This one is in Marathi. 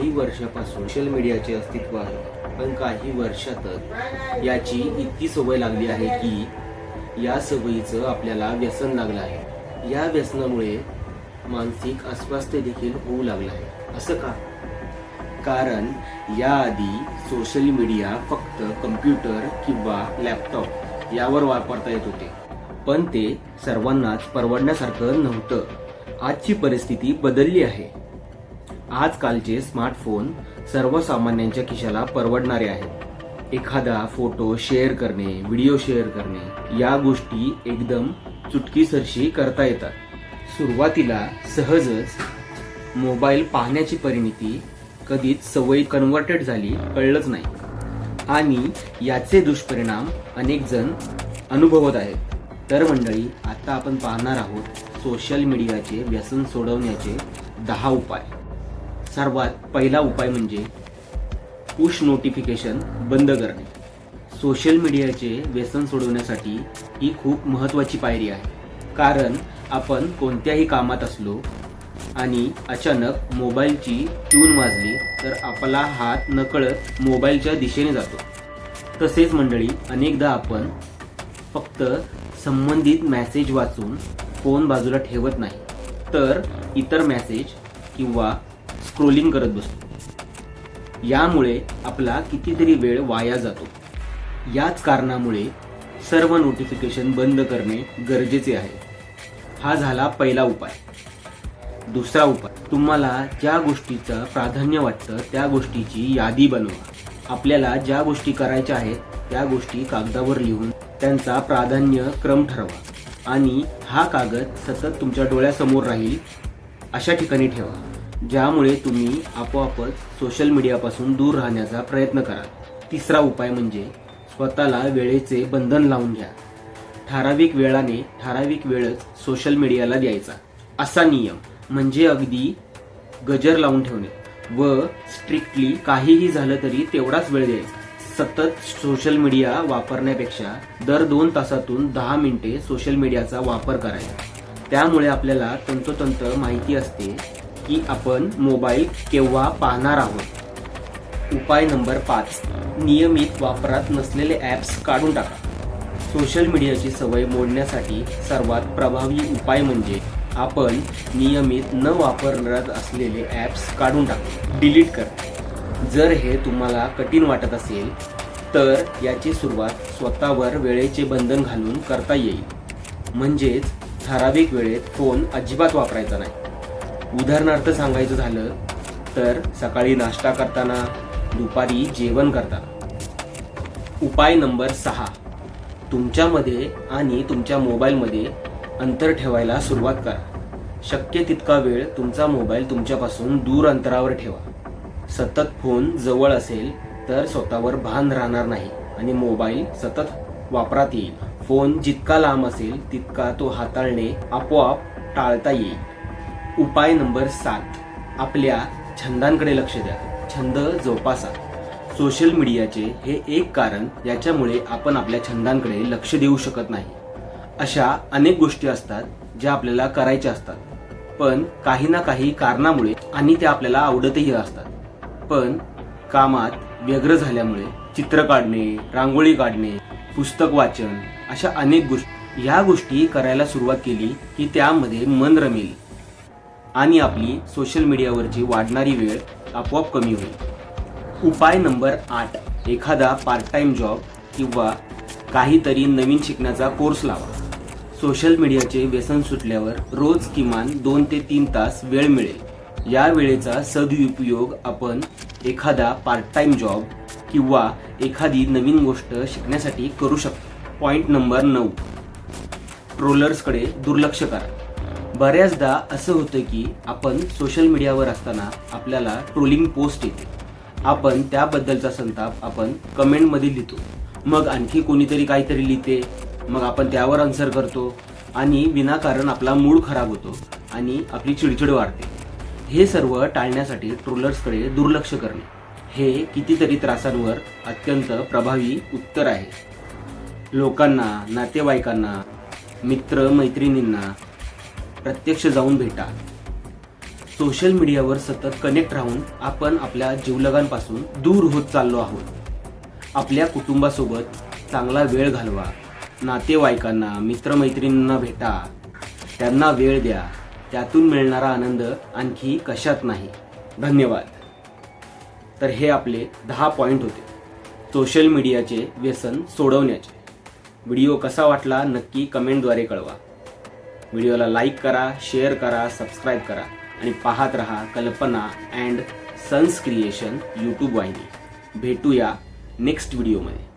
काही वर्षापासून सोशल मीडियाचे अस्तित्व आहे. पण काही वर्षातच याची इतकी सवय लागली आहे की या सवयीचं आपल्याला व्यसन लागलं आहे. या व्यसनामुळे मानसिक अस्वास्थ्य देखील होऊ लागलं आहे. असं का? कारण याआधी सोशल मीडिया फक्त कम्प्युटर किंवा लॅपटॉप यावर वापरता येत होते. पण ते सर्वांनाच परवडण्यासारखं नव्हतं. आजची परिस्थिती बदलली आहे. आजकालचे स्मार्टफोन सर्वसामान्यांच्या खिशाला परवडणारे आहेत. एखादा फोटो शेअर करणे व्हिडिओ शेअर करणे या गोष्टी एकदम चुटकीसरशी करता येतात. सुरुवातीला सहजच मोबाईल पाहण्याची परिणिती कधीच सवयी कन्व्हर्टेड झाली कळलंच नाही. आणि याचे दुष्परिणाम अनेक जण अनुभवत आहेत. तर मंडळी आता आपण पाहणार आहोत सोशल मीडियाचे व्यसन सोडवण्याचे दहा उपाय. सर्वात पहिला उपाय म्हणजे पुश नोटिफिकेशन बंद करणे. सोशल मीडियाचे व्यसन सोडवण्यासाठी ही खूप महत्त्वाची पायरी आहे. कारण आपण कोणत्याही कामात असलो आणि अचानक मोबाईलची ट्यून वाजली तर आपला हात नकळत मोबाईलच्या दिशेने जातो. तसेच मंडळी अनेकदा आपण फक्त संबंधित मॅसेज वाचून फोन बाजूला ठेवत नाही. तर इतर मॅसेज किंवा स्क्रोलिंग करत बसतो. यामुळे आपला कितीतरी वेळ वाया जातो. याच कारणामुळे सर्व नोटिफिकेशन बंद करणे गरजेचे आहे. हा झाला पहिला उपाय. दुसरा उपाय तुम्हाला ज्या गोष्टीचं प्राधान्य वाटतं त्या गोष्टीची यादी बनवा. आपल्याला ज्या गोष्टी करायच्या आहेत त्या गोष्टी कागदावर लिहून त्यांचा प्राधान्य क्रम ठरवा. आणि हा कागद सतत तुमच्या डोळ्यासमोर राहील अशा ठिकाणी ठेवा. ज्यामुळे तुम्ही आपोआपच सोशल मीडियापासून दूर राहण्याचा प्रयत्न कराल. तिसरा उपाय म्हणजे स्वतःला वेळेचे बंधन लावून घ्या. ठराविक वेळाने ठराविक वेळच सोशल मीडियाला द्यायचा. असा नियम म्हणजे अगदी गजर लावून ठेवणे व स्ट्रिक्टली काहीही झालं तरी तेवढाच वेळ द्यायचा. सतत सोशल मीडिया वापरण्यापेक्षा दर दोन तासातून दहा मिनिटे सोशल मीडियाचा वापर करायचा. त्यामुळे आपल्याला तंतोतंत माहिती असते की आपण मोबाईल केव्हा पाहणार आहोत? उपाय नंबर पाच. नियमित वापरात नसलेले ॲप्स काढून टाका. सोशल मीडियाची सवय मोडण्यासाठी सर्वात प्रभावी उपाय म्हणजे आपण नियमित न वापरत असलेले ॲप्स काढून टाका. डिलीट करा. जर हे तुम्हाला कठीण वाटत असेल तर याची सुरुवात स्वतःवर वेळेचे बंधन घालून करता येईल. म्हणजेच ठराविक वेळेत फोन अजिबात वापरायचा नाही. उदाहरणार्थ सांगायचं झालं तर सकाळी नाश्ता करताना दुपारी जेवण करताना उपाय नंबर सहा. तुमच्यामध्ये आणि तुमच्या मोबाईलमध्ये अंतर ठेवायला सुरुवात करा. शक्य तितका वेळ तुमचा मोबाईल तुमच्यापासून दूर अंतरावर ठेवा. सतत फोन जवळ असेल तर स्वतःवर भान राहणार नाही आणि मोबाईल सतत वापरात येईल. फोन जितका लांब असेल तितका तो हाताळणे आपोआप टाळता येईल. उपाय नंबर सात. आपल्या छंदांकडे लक्ष द्या. छंद जोपासा. सोशल मीडियाचे हे एक कारण याच्यामुळे आपण आपल्या छंदांकडे लक्ष देऊ शकत नाही. अशा अनेक गोष्टी असतात ज्या आपल्याला करायच्या असतात. पण काही ना काही कारणामुळे आणि त्या आपल्याला आवडतही असतात. पण कामात व्यग्र झाल्यामुळे चित्र काढणे रांगोळी काढणे पुस्तक वाचन अशा अनेक गोष्टी ह्या गोष्टी करायला सुरुवात केली की त्यामध्ये मन रमेल. आणि आपली सोशल मीडियावरची वाढणारी वेळ आपोआप कमी होईल. उपाय नंबर आठ एखादा पार्ट टाइम जॉब किंवा काहीतरी नवीन शिकण्याचा कोर्स लावा. सोशल मीडियाचे व्यसन सुटल्यावर रोज किमान दोन ते तीन तास वेळ मिळेल. या वेळेचा सदुपयोग आपण एखादा पार्ट टाइम जॉब किंवा एखादी नवीन गोष्ट शिकण्यासाठी करू शकतो. पॉईंट नंबर नऊ. ट्रोलर्सकडे दुर्लक्ष करा. बऱ्याचदा असं होतं की आपण सोशल मीडियावर असताना आपल्याला ट्रोलिंग पोस्ट येते. आपण त्याबद्दलचा संताप आपण कमेंटमध्ये लिहितो. मग आणखी कोणीतरी काहीतरी लिहिते. मग आपण त्यावर आन्सर करतो. आणि विनाकारण आपला मूड खराब होतो आणि आपली चिडचिड वाढते. हे सर्व टाळण्यासाठी ट्रोलर्सकडे दुर्लक्ष करणे. हे कितीतरी त्रासांवर अत्यंत प्रभावी उत्तर आहे. लोकांना नातेवाईकांना मित्र मैत्रिणींना प्रत्यक्ष जाऊन भेटा. सोशल मीडियावर सतत कनेक्ट राहून आपण आपल्या जीवलगांपासून दूर होत चाललो आहोत. आपल्या कुटुंबासोबत चांगला वेळ घालवा. नातेवाईकांना मित्रमैत्रिणींना भेटा. त्यांना वेळ द्या. त्यातून मिळणारा आनंद आणखी कशात नाही. धन्यवाद. तर हे आपले दहा पॉईंट होते. सोशल मीडियाचे व्यसन सोडवण्याचे. व्हिडिओ कसा वाटला नक्की कमेंटद्वारे कळवा. व्हिडिओला लाईक करा शेअर करा सबस्क्राईब करा आणि पाहत रहा कल्पना अँड सन्स क्रिएशन यूट्यूब वाहिनी. भेटूया नेक्स्ट व्हिडिओमध्ये.